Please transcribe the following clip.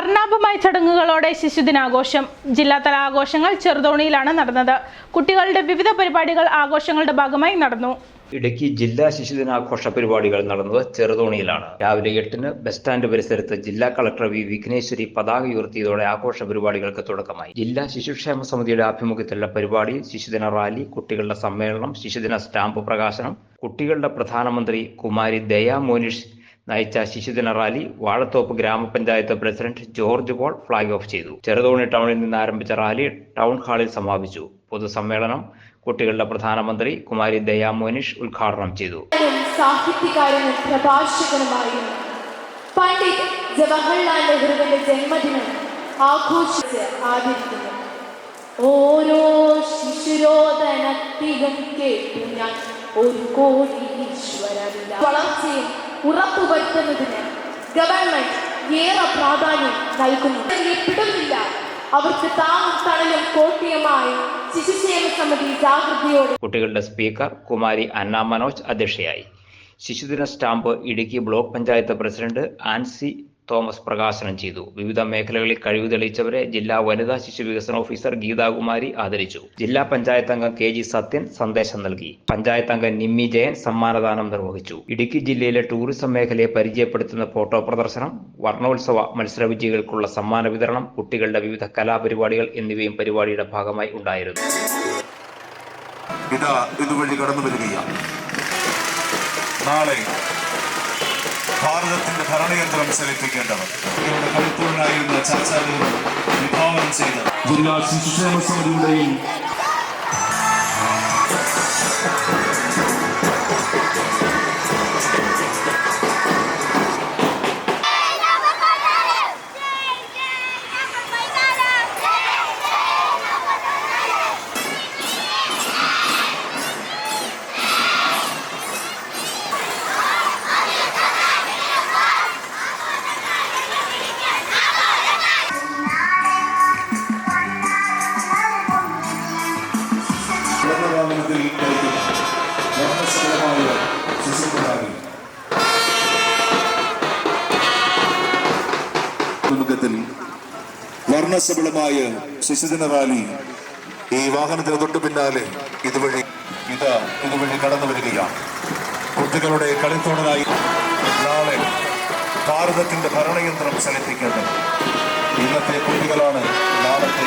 വർണാഭമായ ചടങ്ങുകളോടെ ശിശുദിനാഘോഷം. ജില്ലാതല ആഘോഷങ്ങൾ ചെറുതോണിയിലാണ് നടന്നത്. കുട്ടികളുടെ വിവിധ പരിപാടികൾ ആഘോഷങ്ങളുടെ ഭാഗമായി നടന്നു. ഇടുക്കി ജില്ലാ ശിശുദിനാഘോഷ പരിപാടികൾ നടന്നത് ചെറുതോണിയിലാണ്. രാവിലെ എട്ടിന് ബസ് സ്റ്റാൻഡ് പരിസരത്ത് ജില്ലാ കളക്ടർ വി വിഘ്നേശ്വരി പതാക ഉയർത്തിയതോടെ ആഘോഷ പരിപാടികൾക്ക് തുടക്കമായി. ജില്ലാ ശിശുക്ഷേമ സമിതിയുടെ ആഭിമുഖ്യത്തിലുള്ള പരിപാടി ശിശുദിന റാലി കുട്ടികളുടെ സമ്മേളനം ശിശുദിന സ്റ്റാമ്പ് പ്രകാശനം കുട്ടികളുടെ പ്രധാനമന്ത്രി കുമാരി ദയാ മോനിഷ് നയിച്ച ശിശുദിന റാലി വാഴത്തോപ്പ് ഗ്രാമപഞ്ചായത്ത് president George Paul flag off ചെയ്തു. ചെറുതോണി ടൗണിൽ നിന്ന് ആരംഭിച്ച റാലി ടൗൺ ഹാളിൽ സമാപിച്ചു. പൊതുസമ്മേളനം കുട്ടികളുടെ പ്രധാനമന്ത്രി കുമാരി ദയാ മോനിഷ് ഉദ്ഘാടനം ചെയ്തു. സാഹിത്യകാരനും പണ്ഡിറ്റ് ജവഹർലാൽ നെഹ്റുവിന്റെ ഓരോ കേട്ടു ഞാൻ ഒരു ഈശ്വരവില്ല. വളർച്ചയും ഉറപ്പുവരുത്തുന്നതിന് ഗവൺമെന്റ് ഏറെ പ്രാധാന്യം നൽകുന്നു. എപ്പിടുന്നില്ല അവർക്ക് താങ്ങും തണലും കോട്ടയമായി ശിശുക്ഷേമ സമിതി ജാഗ്രതയോടെ കുട്ടികളുടെ സ്പീക്കർ കുമാരി അന്ന മനോജ് അധ്യക്ഷയായി. ശിശുദിന stamp Idukki block panchayat president Ancy Thomas പ്രകാശനം ചെയ്തു. വിവിധ മേഖലകളിൽ കഴിവ് തെളിയിച്ചവരെ ജില്ലാ വനിതാ ശിശു വികസന ഓഫീസർ ഗീതാകുമാരി ആദരിച്ചു. ജില്ലാ പഞ്ചായത്ത് അംഗം കെ ജി സത്യൻ സന്ദേശം നൽകി. പഞ്ചായത്ത് അംഗം നിമ്മി ജയൻ സമ്മാനദാനം നിർവഹിച്ചു. ഇടുക്കി ജില്ലയിലെ ടൂറിസം മേഖലയെ പരിചയപ്പെടുത്തുന്ന ഫോട്ടോ പ്രദർശനം വർണോത്സവ മത്സര വിജയികൾക്കുള്ള സമ്മാന വിതരണം കുട്ടികളുടെ വിവിധ കലാപരിപാടികൾ എന്നിവയും പരിപാടിയുടെ ഭാഗമായി ഉണ്ടായിരുന്നു. ഇതാ ഇതുവഴി കടന്നു വരികയാണ് നാളെ ഭാരതത്തിന്റെ ഭരണയന്ത്രം ചലിപ്പിക്കേണ്ടവർ. ഇവരുടെ കഴുത്തോടായിരുന്ന ചർച്ചാവിധം വിഭാവനം ചെയ്ത ജില്ലാ ശിശുക്ഷേമ സമിതിയുടെയും നയിക്കുന്ന വർണശബളമായ ശിശുദിന റാലി ഈ വാഹനത്തിന് തൊട്ടു പിന്നാലെ ഇതുവഴി ഇതാ ഇതുവഴി കടന്നു വരികയാണ്. കുട്ടികളുടെ കളിത്തോടനായി നാളെ ഭാരതത്തിന്റെ ഭരണയന്ത്രം ചലിപ്പിക്കേണ്ടത് ഇന്നത്തെ കുട്ടികളാണ് നാളത്തെ